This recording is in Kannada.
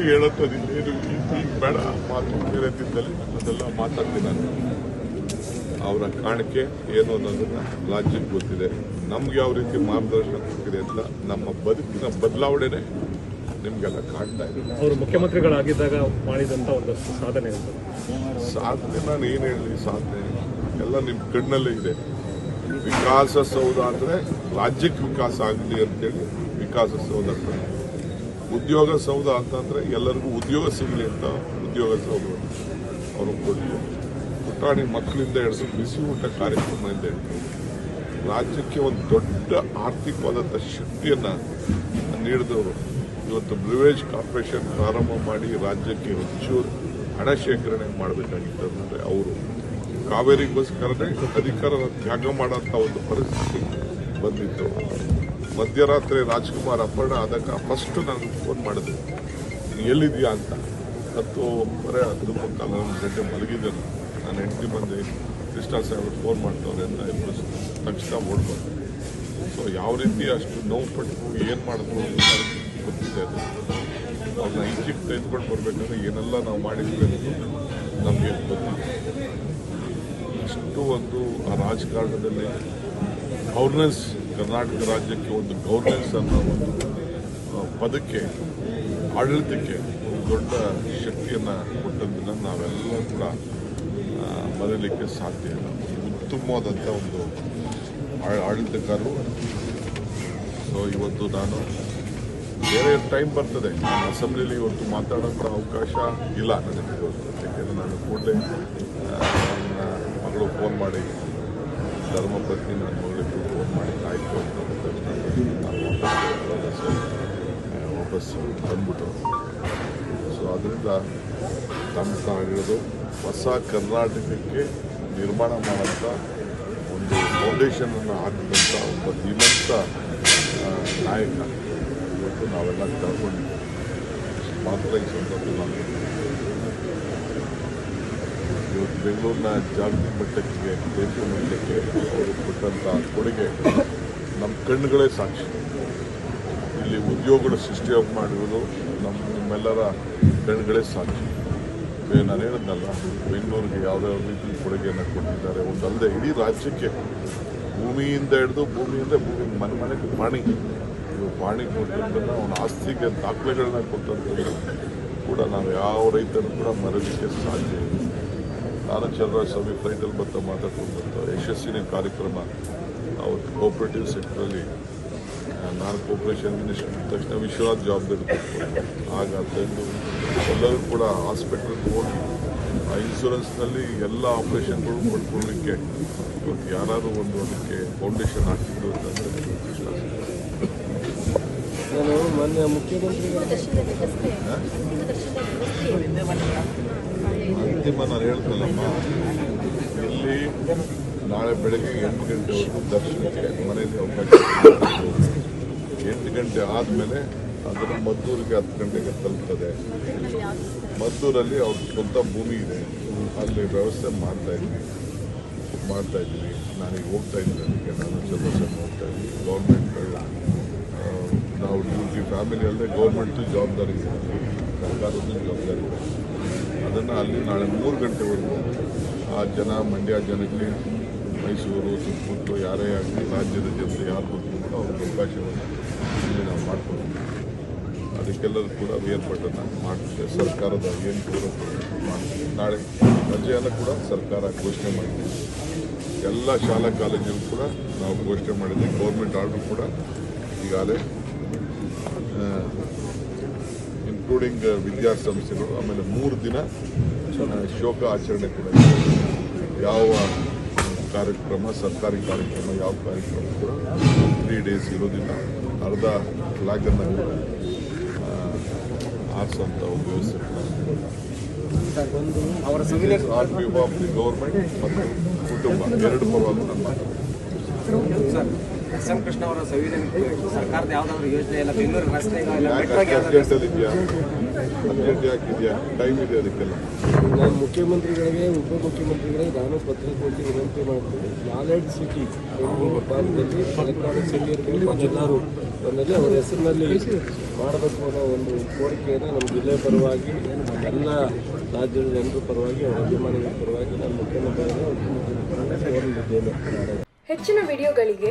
ಜಾಸ್ತಿ ಹೇಳತ್ತದಿಲ್ಲ ಏನು ಬೇಡ ಮಾತು ಬೇರೆ ದಿನದಲ್ಲಿ ಅದೆಲ್ಲ ಮಾತಾಡ್ತೀನಿ ನಾನು. ಅವರ ಕಾಣಿಕೆ ಏನು ಅನ್ನೋದನ್ನ ರಾಜ್ಯಕ್ಕೆ ಗೊತ್ತಿದೆ. ನಮ್ಗೆ ಯಾವ ರೀತಿ ಮಾರ್ಗದರ್ಶನ ಕೊಟ್ಟಿದೆ ಅಂತ ನಮ್ಮ ಬದುಕಿನ ಬದಲಾವಣೆನೆ ನಿಮ್ಗೆಲ್ಲ ಕಾಣ್ತಾ ಇದೆ. ಅವರು ಮುಖ್ಯಮಂತ್ರಿಗಳಾಗಿದ್ದಾಗ ಮಾಡಿದಂತ ಒಂದಷ್ಟು ಸಾಧನೆ ಅಂತ. ಸಾಧನೆ ನಾನು ಏನು ಹೇಳಿ ಸಾಧನೆ? ಎಲ್ಲ ನಿಮ್ಮ ಕಣ್ಣಲ್ಲೇ ಇದೆ. ವಿಕಾಸ ಸೌಧ ಅಂದ್ರೆ ರಾಜ್ಯಕ್ಕೆ ವಿಕಾಸ ಆಗಲಿ ಅಂತೇಳಿ ವಿಕಾಸ ಸೌಧ. ಉದ್ಯೋಗ ಸೌಧ ಅಂತಂದ್ರೆ ಎಲ್ಲರಿಗೂ ಉದ್ಯೋಗ ಸಿಗಲಿ ಅಂತ ಉದ್ಯೋಗ ಸೌಧ ಅವರು ಕೊಡಲಿ ಪುಟಾಣಿ ಮಕ್ಕಳಿಂದ ಹಿಡಿದು ಬಿಸಿ ಊಟ ಕಾರ್ಯಕ್ರಮದಿಂದ ಹಿಡಿದು ರಾಜ್ಯಕ್ಕೆ ಒಂದು ದೊಡ್ಡ ಆರ್ಥಿಕವಾದಂಥ ಶಕ್ತಿಯನ್ನು ನೀಡಿದವರು. ಇವತ್ತು ಬ್ರಿವೇಜ್ ಕಾರ್ಪೊರೇಷನ್ ಪ್ರಾರಂಭ ಮಾಡಿ ರಾಜ್ಯಕ್ಕೆ ಹೆಚ್ಚು ಹಣ ಶೇಖರಣೆ ಮಾಡಬೇಕಾಗಿತ್ತು ಅಂದರೆ ಅವರು ಕಾವೇರಿಗೋಸ್ಕರನೇ ಅಧಿಕಾರನ ತ್ಯಾಗ ಮಾಡೋಂಥ ಒಂದು ಪರಿಸ್ಥಿತಿ ಬಂದಿತ್ತು. ಮಧ್ಯರಾತ್ರಿ ರಾಜ್ಕುಮಾರ್ ಅಪರ್ಣ ಆದಾಗ ಫಸ್ಟ್ ನಾನು ಫೋನ್ ಮಾಡಿದೆ. ಎಲ್ಲಿದೆಯಾ ಅಂತ. ಹತ್ತು ಬರೇ ಹತ್ತು ಮುಕ್ಕಾಲು ಒಂದು ಗಂಟೆ ಮಲಗಿದ್ದೆ ನಾನು. ಹೆಂಡತಿ ಬಂದು. ಕೃಷ್ಣ ಸಾಹೇಬ್ ಫೋನ್ ಮಾಡ್ತವ್ರೆ ಅಂತ ಇಬ್ಬರು ತಕ್ಷಣ ಓಡ್ಬಾರ್ದು ಸೊ ಯಾವ ರೀತಿ ಅಷ್ಟು ನೋವು ಪಟ್ಟು ಏನು ಮಾಡಿದ್ರು ಅಂತ ಗೊತ್ತಿದೆ ಅದು. ಅವ್ರನ್ನ ಈಜಿಪ್ಟ್ ತೆಗೆದುಕೊಂಡು ಬರಬೇಕಂದ್ರೆ ಏನೆಲ್ಲ ನಾವು ಮಾಡಿದ್ವಿ ಅನ್ನೋದು ನಮಗೆ ಗೊತ್ತಿದೆ. ಅಷ್ಟು ಒಂದು ಆ ರಾಜಕಾರಣದಲ್ಲಿ ಗೌರ್ನೆನ್ಸ್ ಕರ್ನಾಟಕ ರಾಜ್ಯಕ್ಕೆ ಒಂದು ಗೌರ್ನೆನ್ಸ್ ಅನ್ನೋ ಒಂದು ಪದಕ್ಕೆ, ಆಡಳಿತಕ್ಕೆ ಒಂದು ದೊಡ್ಡ ಶಕ್ತಿಯನ್ನು ಕೊಟ್ಟದ್ದನ್ನು ನಾವೆಲ್ಲರೂ ಕೂಡ ಮರೀಲಿಕ್ಕೆ ಸಾಧ್ಯ ಇಲ್ಲ. ಉತ್ತಮವಾದಂಥ ಒಂದು ಆಡಳಿತಗಾರರು. ಸೊ ಇವತ್ತು ನಾನು ಬೇರೆ ಟೈಮ್ ಬರ್ತದೆ. ನಾನು ಅಸೆಂಬ್ಲಿಲಿ ಇವತ್ತು ಮಾತಾಡೋಕ್ಕೆ ಅವಕಾಶ ಇಲ್ಲ ನನಗೆ. ಇವತ್ತು ಯಾಕೆಂದರೆ ನಾನು ಕೂಡಲೇ ಮಗಳು ಫೋನ್ ಮಾಡಿ ಧರ್ಮಪತ್ನಿ ನನ್ನ ಮಗಳಿಗೆ ಫೋನ್ ಮಾಡಿ ಆಯಿತು ಅಂತ ನಾನು ವಾಪಸ್ ಆ, ವಾಪಸ್ ಬಂದ್ಬಿಟ್ಟು. ಸೊ ಅದರಿಂದ ತಮ್ಮ ಹೇಳಿರೋದು ಹೊಸ ಕರ್ನಾಟಕಕ್ಕೆ ನಿರ್ಮಾಣ ಮಾಡುವಂಥ ಒಂದು ಫೌಂಡೇಶನನ್ನು ಹಾಕಿದಂಥ ಒಬ್ಬ ಧೀಮಂತ ನಾಯಕ. ಇವತ್ತು ನಾವೆಲ್ಲ ಕಳ್ಕೊಂಡಿದ್ದೀವಿ ಮಾತ್ರ ಈ ಸಂದರ್ಭದಲ್ಲಿ ಇವತ್ತು ಬೆಂಗಳೂರಿನ ಜಾಗತಿಕ ಮಟ್ಟಕ್ಕೆ ದೇಶ ಮಟ್ಟಕ್ಕೆ ಅವರು ಕೊಟ್ಟಂಥ ಕೊಡುಗೆ ನಮ್ಮ ಕಣ್ಣುಗಳೇ ಸಾಕ್ಷಿ. ಇಲ್ಲಿ ಉದ್ಯೋಗಗಳು ಸೃಷ್ಟಿ ಮಾಡಿರೋದು ನಮ್ಮ ನಿಮ್ಮೆಲ್ಲರ ಕಣ್ಣುಗಳೇ ಸಾಕ್ಷಿ. ನಾನು ಹೇಳಿದ್ನಲ್ಲ ಬೆಂಗಳೂರಿಗೆ ಯಾವುದೇ ರೀತಿ ಕೊಡುಗೆಯನ್ನು ಕೊಟ್ಟಿದ್ದಾರೆ. ಒಂದಲ್ಲದೆ ಇಡೀ ರಾಜ್ಯಕ್ಕೆ ಭೂಮಿಯಿಂದ ಹಿಡಿದು ಭೂಮಿಯಿಂದ ಭೂಮಿ ಮನೆ ಮನೆಗೆ ಪಾಣಿ ಇವು ಪಾಣಿ ಕೊಟ್ಟಿದ್ದನ್ನು, ಅವನ ಆಸ್ತಿಗೆ ದಾಖಲೆಗಳನ್ನ ಕೊಟ್ಟಂಥದ್ದು ಕೂಡ ನಾವು ಯಾವ ರೈತರು ಕೂಡ ಮರಲಿಕ್ಕೆ ಸಾಧ್ಯ ನಾನು ಸ್ವಾಮಿ ಫ್ಲೈಟಲ್ಲಿ ಬರ್ತಾ ಮಾತಾಡ್ಕೊಂಡು ಬರ್ತಾ ಯಶಸ್ವಿನಿ ಕಾರ್ಯಕ್ರಮ. ಅವತ್ತು ಕೋಆಪರೇಟಿವ್ ಸೆಕ್ಟ್ರಲ್ಲಿ ನಾನು ಕೋಪರೇಷನ್ ಮಿನಿಸ್ಟರ್ ತಕ್ಷಣ ವಿಶ್ವನಾಥ್ ಜವಾಬ್ದಾರಿ ಆಗ ತಂದು ಎಲ್ಲರೂ ಕೂಡ ಹಾಸ್ಪಿಟಲ್ಗೆ ಹೋಗಿ ಆ ಇನ್ಶೂರೆನ್ಸ್ನಲ್ಲಿ ಎಲ್ಲ ಆಪರೇಷನ್ಗಳು ಪಡ್ಕೊಳ್ಳಿಕ್ಕೆ ಇವತ್ತು ಯಾರಾದರೂ ಒಂದು ಅದಕ್ಕೆ ಫೌಂಡೇಶನ್ ಹಾಕಿದ್ರು ಅಂತಂದರೆ ನಾನು ಮೊನ್ನೆ ಮುಖ್ಯಮಂತ್ರಿಗಳ ಅಂತಿಮ ನಾನು ಹೇಳ್ತಲ್ಲಮ್ಮ ಇಲ್ಲಿ ನಾಳೆ ಬೆಳಗ್ಗೆ ಎಂಟು ಗಂಟೆವರೆಗೂ ದರ್ಶನಕ್ಕೆ ಮನೆಯಲ್ಲಿ ಅವಕಾಶ. ಎಂಟು ಗಂಟೆ ಆದಮೇಲೆ ಅದನ್ನು ಮದ್ದೂರಿಗೆ ಹತ್ತು ಗಂಟೆಗೆ ತಲುಪ್ತದೆ. ಮದ್ದೂರಲ್ಲಿ ಅವ್ರ ಸ್ವಂತ ಭೂಮಿ ಇದೆ. ಅಲ್ಲಿ ವ್ಯವಸ್ಥೆ ಮಾಡ್ತಾ ಇದ್ವಿ. ಮಾಡ್ತಾ ಇದ್ವಿ. ನಾನೀಗ ಹೋಗ್ತಾ ಇದ್ದೀನಿ ಅದಕ್ಕೆ. ನಾನು ಸದಸ್ಯನ ಹೋಗ್ತಾ ಇದ್ದೀನಿ. ಗೌರ್ಮೆಂಟ್ಗಳ ನಾವು ಡ್ಯೂಟಿ ಫ್ಯಾಮಿಲಿ ಅಲ್ಲದೆ ಗೌರ್ಮೆಂಟ್ ಜವಾಬ್ದಾರಿ ಸರ್ಕಾರದ ಜವಾಬ್ದಾರಿ ಇದೆ. ಅದನ್ನು ಅಲ್ಲಿ ನಾಳೆ ಮೂರು ಗಂಟೆವರೆಗೂ ಆ ಜನ, ಮಂಡ್ಯ ಜನಕ್ಕೆ ಮೈಸೂರು ಸುತ್ತಮುತ್ತಲು ಯಾರೇ ಆಗಲಿ ರಾಜ್ಯದ ಜನತೆ ಯಾರು ಬಂದರೂ ಕೂಡ ಅವ್ರಿಗೆ ಅವಕಾಶವನ್ನು ಇಲ್ಲಿ ನಾವು ಮಾಡ್ಕೊಳ್ತೀವಿ ಅದಕ್ಕೆಲ್ಲರೂ ಕೂಡ ಏರ್ಪಾಟನ್ನು ಮಾಡ್ತೀವಿ. ಸರ್ಕಾರದ ಏನು ಕೂಡ ಮಾಡ್ತೀವಿ. ನಾಳೆ ರಜೆಯನ್ನು ಕೂಡ ಸರ್ಕಾರ ಘೋಷಣೆ ಮಾಡಿದೆ ಎಲ್ಲ ಶಾಲಾ ಕಾಲೇಜಲ್ಲೂ ಕೂಡ ನಾವು ಘೋಷಣೆ ಮಾಡಿದ್ದೀವಿ ಗೌರ್ಮೆಂಟ್ ಆರ್ಡರ್ ಕೂಡ ಈಗಾಗಲೇ ಇನ್ಕ್ಲೂಡಿಂಗ್ ವಿದ್ಯಾಸಂಸ್ಥೆಗಳು ಆಮೇಲೆ ಮೂರು ದಿನ ಶೋಕ ಆಚರಣೆ ಕೂಡ. ಯಾವ ಕಾರ್ಯಕ್ರಮ ಸರ್ಕಾರಿ ಕಾರ್ಯಕ್ರಮ ಯಾವ ಕಾರ್ಯಕ್ರಮ ಕೂಡ ತ್ರೀ ಡೇಸ್ ಇರೋದಿಲ್ಲ. ಅರ್ಧ ಫ್ಲಾಗನ್ನು ಕೂಡ ಆರಿಸುವಂಥ ಒಂದು ವ್ಯವಸ್ಥೆ ಕೂಡ ಆನ್ ದಿ ಗೌರ್ಮೆಂಟ್ ಮತ್ತು ಕುಟುಂಬ ಎರಡು ಪರವಾಗಿ ನಮ್ಮ ಮಾತಾಡ್ತೀನಿ ಎಸ್ ಎಂ ಕೃಷ್ಣ ಅವರ ಸಂವಿಧಾನ ಸರ್ಕಾರದ ಯಾವ್ದಾದ್ರು ಯೋಜನೆ ಇಲ್ಲ ಬೆಂಗಳೂರು ರಸ್ತೆ ಟೈಮ್ ಇದೆ ಅದಕ್ಕೆಲ್ಲ. ನಾನು ಮುಖ್ಯಮಂತ್ರಿಗಳಿಗೆ ಉಪಮುಖ್ಯಮಂತ್ರಿಗಳಿಗೆ ನಾನು ಪತ್ರ ಕೊಟ್ಟು ವಿನಂತಿ ಮಾಡ್ತೀನಿ. ನಾಲೆಡ್ಜ್ ಸಿಟಿ ಬೆಂಗಳೂರು ಭಾಗದಲ್ಲಿ ಎಲೆಕ್ಟ್ರಾನಿಕ್ ಸಿಟಿ ಇರಬೇಕು ಎಲ್ಲರೂ ಒಂದಲ್ಲಿ ಅವರ ಹೆಸರಿನಲ್ಲಿ ಮಾಡಬೇಕು ಅನ್ನೋ ಒಂದು ಕೋರಿಕೆಯನ್ನು ನಮ್ಮ ಜಿಲ್ಲೆ ಪರವಾಗಿ ಎಲ್ಲ ರಾಜ್ಯದ ಜನರ ಪರವಾಗಿ ಅವರ ಅಭಿಮಾನಿಗಳ ಪರವಾಗಿ ನಾನು ಕೋರಲಿದ್ದೇನೆ ಹೆಚ್ಚಿನ ವಿಡಿಯೋಗಳಿಗೆ